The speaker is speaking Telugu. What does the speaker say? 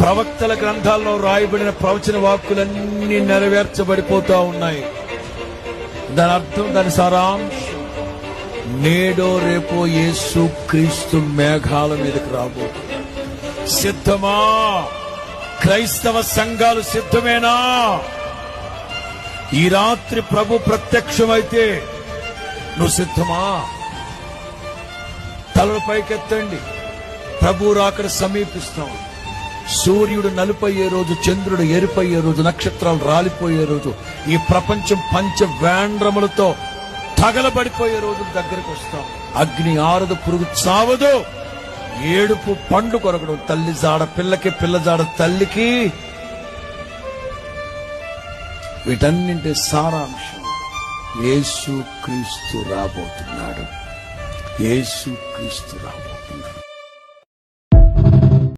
ప్రవక్తల గ్రంథాల్లో రాయబడిన ప్రవచన వాక్కులన్నీ నెరవేర్చబడిపోతా ఉన్నాయి. దాని అర్థం దాని సారాంశం నేడో రేపో యేసు క్రీస్తు మేఘాల మీదకి రాబో సిద్ధమా? క్రైస్తవ సంఘాలు సిద్ధమేనా? ఈ రాత్రి ప్రభు ప్రత్యక్షమైతే నువ్వు సిద్ధమా? తలలు పైకెత్తండి. ప్రభు రాకడ సమీపిస్తాం. సూర్యుడు నలుపయ్యే రోజు చంద్రుడు ఎరుపయ్యే రోజు నక్షత్రాలు రాలిపోయే రోజు ఈ ప్రపంచం పంచ వేండ్రములతో తగలబడిపోయే రోజు దగ్గరికి వస్తాం. అగ్ని ఆరదు పురుగు చావదు. ఏడుపు పండు కొరకడం తల్లి జాడ పిల్లకి పిల్ల జాడ తల్లికి వీటన్నింటి సారాంశం యేసు క్రీస్తు రాబోతున్నాడు. యేసు క్రీస్తు రాబోతున్నాడు.